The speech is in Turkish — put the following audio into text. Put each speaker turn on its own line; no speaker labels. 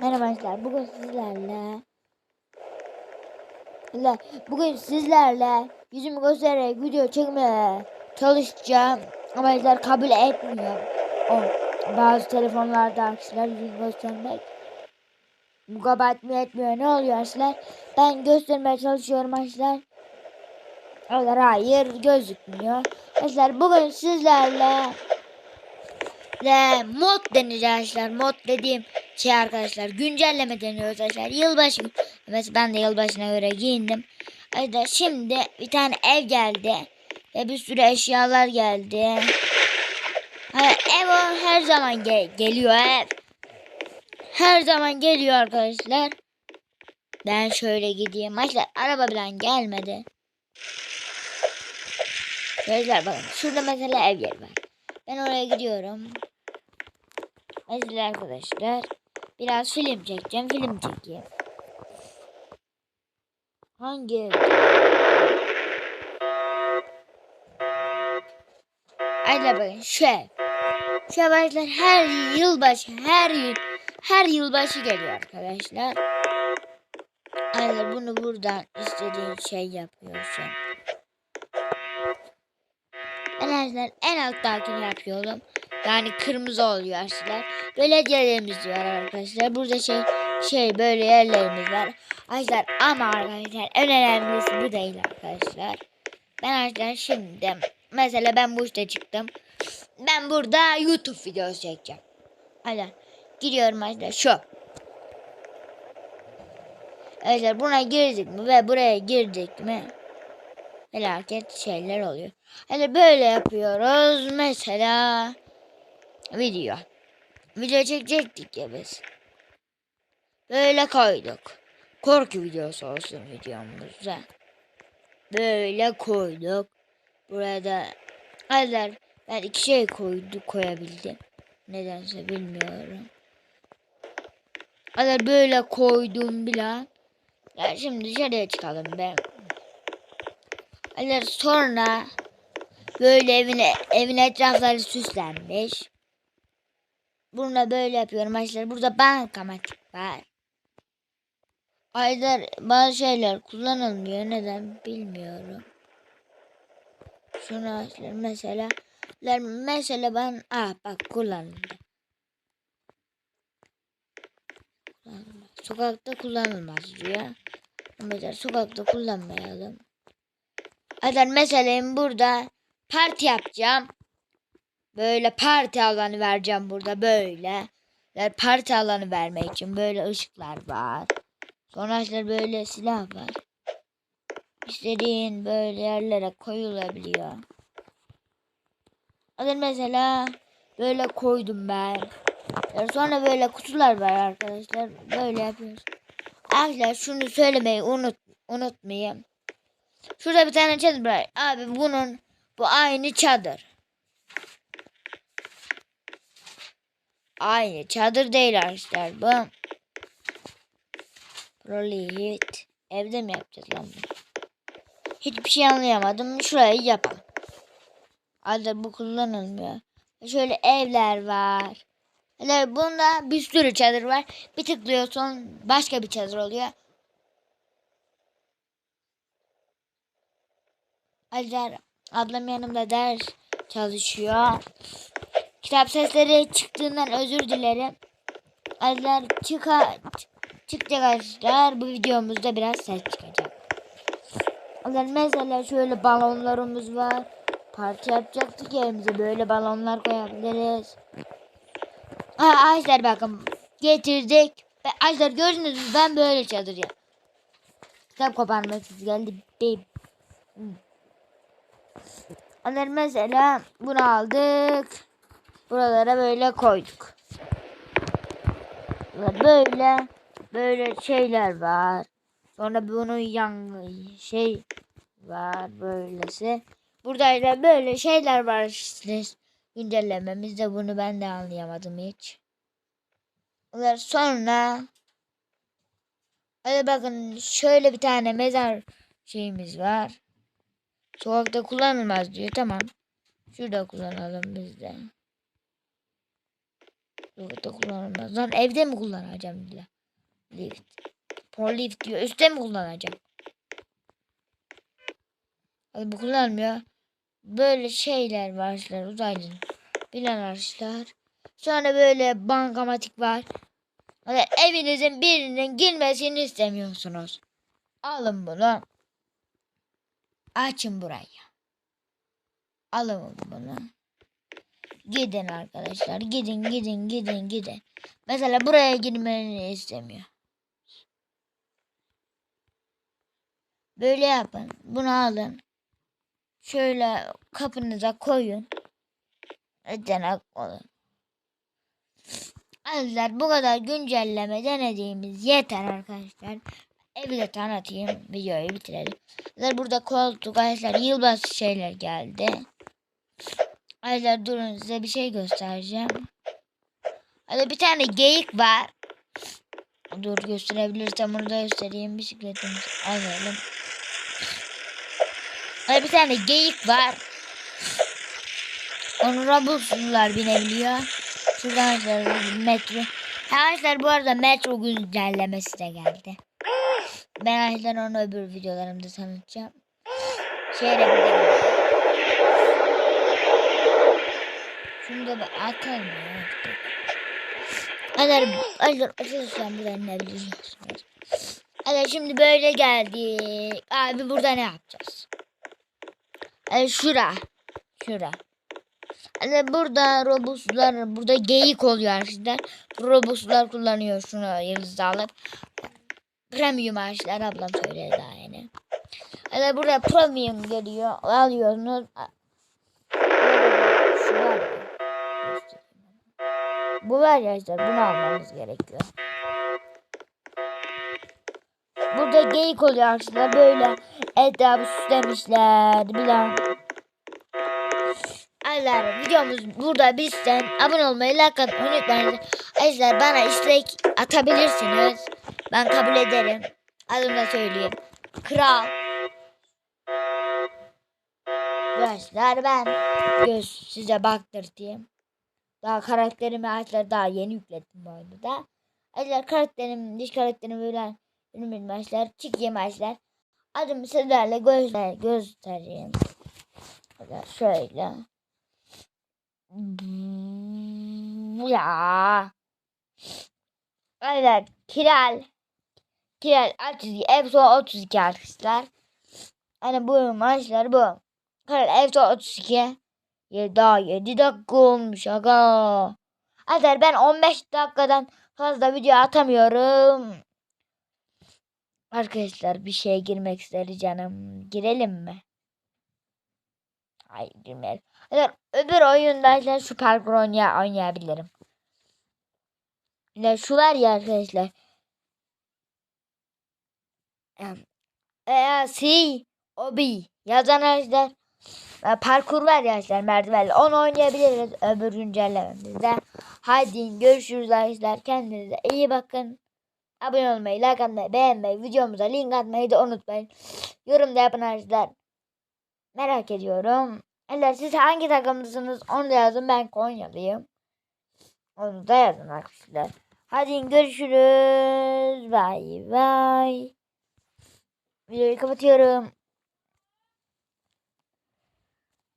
Merhaba arkadaşlar. Bugün sizlerle Sizler- Bugün sizlerle yüzümü göstererek video çekmeye çalışacağım. Ama arkadaşlar kabul etmiyor. O bazı telefonlarda arkadaşlar yüzümü göstermek bu kabahat mi etmiyor ne oluyor arkadaşlar? Ben göstermeye çalışıyorum arkadaşlar. Arkadaşlar hayır gözükmüyor. Arkadaşlar bugün sizlerle ve mod deneyeceğiz arkadaşlar. Mod dediğim şey arkadaşlar güncelleme deniyoruz arkadaşlar. Yılbaşı evet ben de yılbaşına göre giyindim. Arkadaşlar şimdi bir tane ev geldi. Ve bir sürü eşyalar geldi. Ev o her zaman ge- geliyor ev. Her zaman geliyor arkadaşlar. Ben şöyle gideyim. Arkadaşlar araba bilen gelmedi. Arkadaşlar bakın şurada mesela ev yeri var. Ben oraya gidiyorum. Mesela arkadaşlar biraz film çekeceğim. Film çekeyim. Hangi ev? Hadi bakın şu ev. Şu arkadaşlar her yılbaşı her yıl her yılbaşı geliyor arkadaşlar. Hadi bunu buradan istediğin şey yapıyorsun. Arkadaşlar en alttakini yapıyorum. Yani kırmızı oluyor arkadaşlar. Böyle yerlerimiz var arkadaşlar. Burada şey şey böyle yerlerimiz var. Arkadaşlar ama arkadaşlar en önemlisi bu değil arkadaşlar. Ben arkadaşlar şimdi mesela ben bu işte çıktım. Ben burada YouTube videosu çekeceğim. Hadi giriyorum arkadaşlar şu. Arkadaşlar buna girdik mi ve buraya girdik mi felaket şeyler oluyor. Hadi böyle yapıyoruz. Mesela video. Video çekecektik ya biz. Böyle koyduk. Korku videosu olsun videomuzda. Böyle koyduk. Burada Hazır. Ben iki şey koydu koyabildim. Nedense bilmiyorum. Hazır böyle koydum bile. Ya şimdi dışarıya çıkalım ben. Hazır sonra böyle evine evin etrafları süslenmiş. Bunu böyle yapıyorum arkadaşlar. Burada bankamatik var. Aydar bazı şeyler kullanılmıyor. Neden bilmiyorum. Şunu arkadaşlar mesela mesela ben ah bak kullanıldı. Sokakta kullanılmaz diyor. Mesela sokakta kullanmayalım. Aydar mesela burada parti yapacağım. Böyle parti alanı vereceğim burada böyle. Yani parti alanı vermek için böyle ışıklar var. Sonra arkadaşlar böyle silah var. İstediğin böyle yerlere koyulabiliyor. Hadi mesela böyle koydum ben. Sonra böyle kutular var arkadaşlar. Böyle yapıyoruz. Arkadaşlar şunu söylemeyi unut unutmayayım. Şurada bir tane çadır var. Abi bunun bu aynı çadır. Aynı çadır değil arkadaşlar bu. Prolit. Evde mi yapacağız lan bunu? Hiçbir şey anlayamadım. Şurayı yapalım. Hadi bu kullanılmıyor. Şöyle evler var. Hele bunda bir sürü çadır var. Bir tıklıyorsun başka bir çadır oluyor. Acar ablam yanımda ders çalışıyor. Kitap sesleri çıktığından özür dilerim. Acar çıka çıkacak arkadaşlar. Bu videomuzda biraz ses çıkacak. Acar mesela şöyle balonlarımız var. Parti yapacaktık yerimize böyle balonlar koyabiliriz. Ha arkadaşlar bakın getirdik. Arkadaşlar gördünüz mü ben böyle çadır ya. Kitap koparması geldi. Bip. Onlar mesela bunu aldık. Buralara böyle koyduk. Böyle böyle şeyler var. Sonra bunun yan şey var böylesi. Burada da böyle şeyler var işte güncellememizde bunu ben de anlayamadım hiç. Sonra Hadi bakın şöyle bir tane mezar şeyimiz var. Sokakta kullanılmaz diyor. Tamam. Şurada kullanalım biz de. Burada kullanılmaz. Lan evde mi kullanacağım bile? Lift. For lift diyor. Üstte mi kullanacağım? Hadi bu kullanmıyor. Böyle şeyler var arkadaşlar uzaylı. Bilen arkadaşlar. Sonra böyle bankamatik var. Hani evinizin birinin girmesini istemiyorsunuz. Alın bunu. Açın burayı. Alın bunu. Gidin arkadaşlar. Gidin gidin gidin gidin. Mesela buraya girmeni istemiyor. Böyle yapın. Bunu alın. Şöyle kapınıza koyun. Ödenek olun. Arkadaşlar bu kadar güncelleme denediğimiz yeter arkadaşlar. Evi de tanıtayım. Videoyu bitirelim. Arkadaşlar burada koltuk arkadaşlar yılbaşı şeyler geldi. Arkadaşlar durun size bir şey göstereceğim. Hadi bir tane geyik var. Dur gösterebilirsem onu da göstereyim. Bisikletimizi alalım. Hadi bir tane geyik var. Onu robotlar binebiliyor. Şuradan arkadaşlar metro. Arkadaşlar bu arada metro güncellemesi de geldi. Ben arkadaşlar onu öbür videolarımda tanıtacağım. Şehre gidelim. Şunu da bir atalım ya artık. Arkadaşlar, arkadaşlar açılışlar burada ne biliyorsunuz. Arkadaşlar şimdi böyle geldik. Abi burada ne yapacağız? Arkadaşlar şura. Şura. Hani burada robuslar burada geyik oluyor arkadaşlar. Robuslar kullanıyor şunu yıldız alıp. Premium arkadaşlar ablam söyledi daha yeni. Hani burada premium geliyor. Alıyorsunuz. Bu var arkadaşlar bunu almamız gerekiyor. Burada geyik oluyor arkadaşlar böyle etrafı süslemişler bilen. Arkadaşlar videomuz burada bizden abone olmayı like atmayı unutmayın. Arkadaşlar bana istek atabilirsiniz. Ben kabul ederim. Adımı da söyleyeyim. Kral. Arkadaşlar ben göz size baktırtayım. Daha karakterimi arkadaşlar daha yeni yüklettim bu arada da. Arkadaşlar karakterim, diş karakterimi böyle ürün maçlar, çiğ maçlar. Adımı sizlerle göster göstereyim. Şöyle. Ya. Evet. Kiral. Kiral 32. Efso 32 arkadaşlar. Hani bu maçlar bu. Kiral Efso 32. Ya daha 7 dakika olmuş aga. Arkadaşlar ben 15 dakikadan fazla video atamıyorum. Arkadaşlar bir şeye girmek istedi canım. Girelim mi? Hayır girmeyelim. Arkadaşlar öbür oyunda şu parkur oynaya oynayabilirim. Ya şu var ya arkadaşlar. Eğer C O B yazan arkadaşlar parkur var ya arkadaşlar merdivenle onu oynayabiliriz öbür güncellememizde. Hadi görüşürüz arkadaşlar. Kendinize iyi bakın. Abone olmayı, like atmayı, beğenmeyi, videomuza link atmayı da unutmayın. Yorum da yapın arkadaşlar. Merak ediyorum. Eller siz hangi takımlısınız onu da yazın. Ben Konyalıyım. Onu da yazın arkadaşlar. Hadi görüşürüz. Bay bay. Videoyu kapatıyorum.